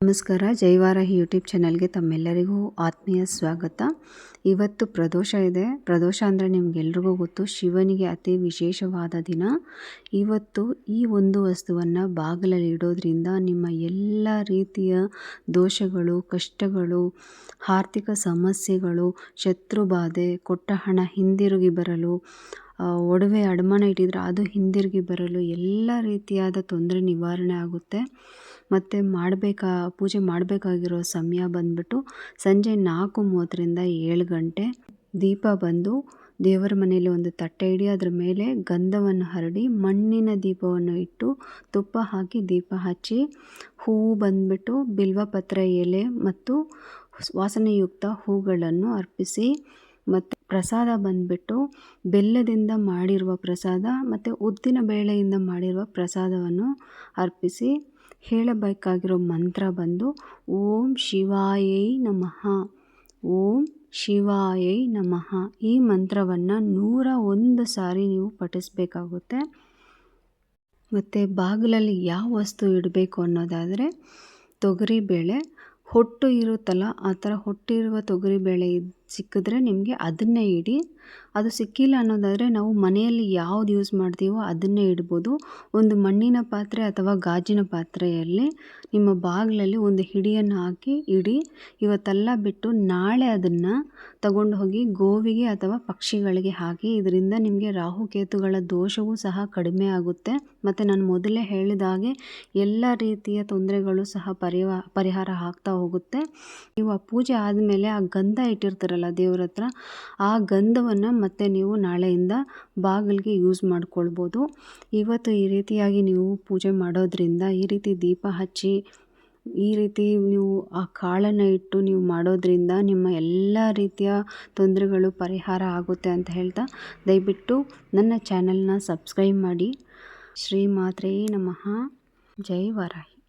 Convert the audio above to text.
ನಮಸ್ಕಾರ ಜೈವಾರಾಹಿ ಯೂಟ್ಯೂಬ್ ಚಾನಲ್ಗೆ ತಮ್ಮೆಲ್ಲರಿಗೂ ಆತ್ಮೀಯ ಸ್ವಾಗತ. ಇವತ್ತು ಪ್ರದೋಷ ಇದೆ. ಪ್ರದೋಷ ಅಂದರೆ ನಿಮಗೆಲ್ರಿಗೂ ಗೊತ್ತು, ಶಿವನಿಗೆ ಅತಿ ವಿಶೇಷವಾದ ದಿನ. ಇವತ್ತು ಈ ಒಂದು ವಸ್ತುವನ್ನು ಬಾಗಿಲಲ್ಲಿ ಇಡೋದ್ರಿಂದ ನಿಮ್ಮ ಎಲ್ಲ ರೀತಿಯ ದೋಷಗಳು, ಕಷ್ಟಗಳು, ಆರ್ಥಿಕ ಸಮಸ್ಯೆಗಳು ಶತ್ರುಬಾಧೆ ಕೊಟ್ಟ ಹಣ ಹಿಂದಿರುಗಿ ಬರಲು ಒಡವೆ ಅಡಮಾನ ಇಟ್ಟಿದ್ರೆ ಅದು ಹಿಂದಿರುಗಿ ಬರಲು ಎಲ್ಲ ರೀತಿಯಾದ ತೊಂದರೆ ನಿವಾರಣೆ ಆಗುತ್ತೆ. ಮತ್ತು ಮಾಡಬೇಕಾ, ಪೂಜೆ ಮಾಡಬೇಕಾಗಿರೋ ಸಮಯ ಬಂದ್ಬಿಟ್ಟು ಸಂಜೆ ನಾಲ್ಕು ಮೂವತ್ತರಿಂದ ಏಳು ಗಂಟೆ ದೀಪ ಬಂದು ದೇವರ ಮನೆಯಲ್ಲಿ ಒಂದು ತಟ್ಟೆ ಇಡಿ, ಅದರ ಮೇಲೆ ಗಂಧವನ್ನು ಹರಡಿ ಮಣ್ಣಿನ ದೀಪವನ್ನು ಇಟ್ಟು ತುಪ್ಪ ಹಾಕಿ ದೀಪ ಹಚ್ಚಿ ಹೂವು ಬಂದ್ಬಿಟ್ಟು ಬಿಲ್ವಪತ್ರ ಎಲೆ ಮತ್ತು ವಾಸನೆಯುಕ್ತ ಹೂಗಳನ್ನು ಅರ್ಪಿಸಿ ಮತ್ತು ಪ್ರಸಾದ ಬಂದುಬಿಟ್ಟು ಬೆಲ್ಲದಿಂದ ಮಾಡಿರುವ ಪ್ರಸಾದ ಮತ್ತು ಉದ್ದಿನ ಬೇಳೆಯಿಂದ ಮಾಡಿರುವ ಪ್ರಸಾದವನ್ನು ಅರ್ಪಿಸಿ ಹೇಳಬೇಕಾಗಿರೋ ಮಂತ್ರ ಬಂದು ಓಂ ಶಿವಾಯೈ ನಮಃ. ಓಂ ಶಿವಾಯೈ ನಮಃ. ಈ ಮಂತ್ರವನ್ನು ನೂರ ಒಂದು ಸಾರಿ ನೀವು ಪಠಿಸಬೇಕಾಗುತ್ತೆ. ಮತ್ತು ಬಾಗಿಲಲ್ಲಿ ಯಾವ ವಸ್ತು ಇಡಬೇಕು ಅನ್ನೋದಾದರೆ ತೊಗರಿಬೇಳೆ. ಹೊಟ್ಟು ಇರುತ್ತಲ್ಲ, ಆ ಥರ ಹೊಟ್ಟಿರುವ ತೊಗರಿಬೇಳೆ ಸಿಕ್ಕಿದ್ರೆ ನಿಮಗೆ ಅದನ್ನೇ ಇಡಿ. ಅದು ಸಿಕ್ಕಿಲ್ಲ ಅನ್ನೋದಾದರೆ ನಾವು ಮನೆಯಲ್ಲಿ ಯಾವ್ದು ಯೂಸ್ ಮಾಡ್ತೀವೋ ಅದನ್ನೇ ಇಡ್ಬೋದು. ಒಂದು ಮಣ್ಣಿನ ಪಾತ್ರೆ ಅಥವಾ ಗಾಜಿನ ಪಾತ್ರೆಯಲ್ಲಿ ನಿಮ್ಮ ಬಾಗಿಲಲ್ಲಿ ಒಂದು ಹಿಡಿಯನ್ನು ಹಾಕಿ ಇಡಿ. ಇವತ್ತೆಲ್ಲ ಬಿಟ್ಟು ನಾಳೆ ಅದನ್ನು ತಗೊಂಡು ಹೋಗಿ ಗೋವಿಗೆ ಅಥವಾ ಪಕ್ಷಿಗಳಿಗೆ ಹಾಕಿ, ಇದರಿಂದ ನಿಮಗೆ ರಾಹುಕೇತುಗಳ ದೋಷವೂ ಸಹ ಕಡಿಮೆ ಆಗುತ್ತೆ. ಮತ್ತು ನಾನು ಮೊದಲೇ ಹೇಳಿದ ಹಾಗೆ ಎಲ್ಲ ರೀತಿಯ ತೊಂದರೆಗಳು ಸಹ ಪರಿವಾ, ಪರಿಹಾರ ಆಗ್ತಾ ಹೋಗುತ್ತೆ. ನೀವು ಪೂಜೆ ಆದಮೇಲೆ ಆ ಗಂಧ ಇಟ್ಟಿರ್ತಾರಲ್ಲ ದೇವ್ರ ಹತ್ರ, ಆ ಗಂಧವನ್ನು ಮತ್ತೆ ನೀವು ನಾಳೆಯಿಂದ ಬಾಗಿಲಿಗೆ ಯೂಸ್ ಮಾಡ್ಕೊಳ್ಬೋದು. ಇವತ್ತು ಈ ರೀತಿಯಾಗಿ ನೀವು ಪೂಜೆ ಮಾಡೋದ್ರಿಂದ ಈ ರೀತಿ ದೀಪ ಹಚ್ಚಿ, ಈ ರೀತಿ ನೀವು ಆ ಕಾಳನ್ನು ಇಟ್ಟು ನೀವು ಮಾಡೋದ್ರಿಂದ ನಿಮ್ಮ ಎಲ್ಲ ರೀತಿಯ ತೊಂದರೆಗಳು ಪರಿಹಾರ ಆಗುತ್ತೆ ಅಂತ ಹೇಳ್ತಾ, ದಯವಿಟ್ಟು ನನ್ನ ಚಾನೆಲ್ನ ಸಬ್ಸ್ಕ್ರೈಬ್ ಮಾಡಿ. ಶ್ರೀ ಮಾತ್ರೇ ನಮಃ. ಜೈ ವಾರಾಹಿ.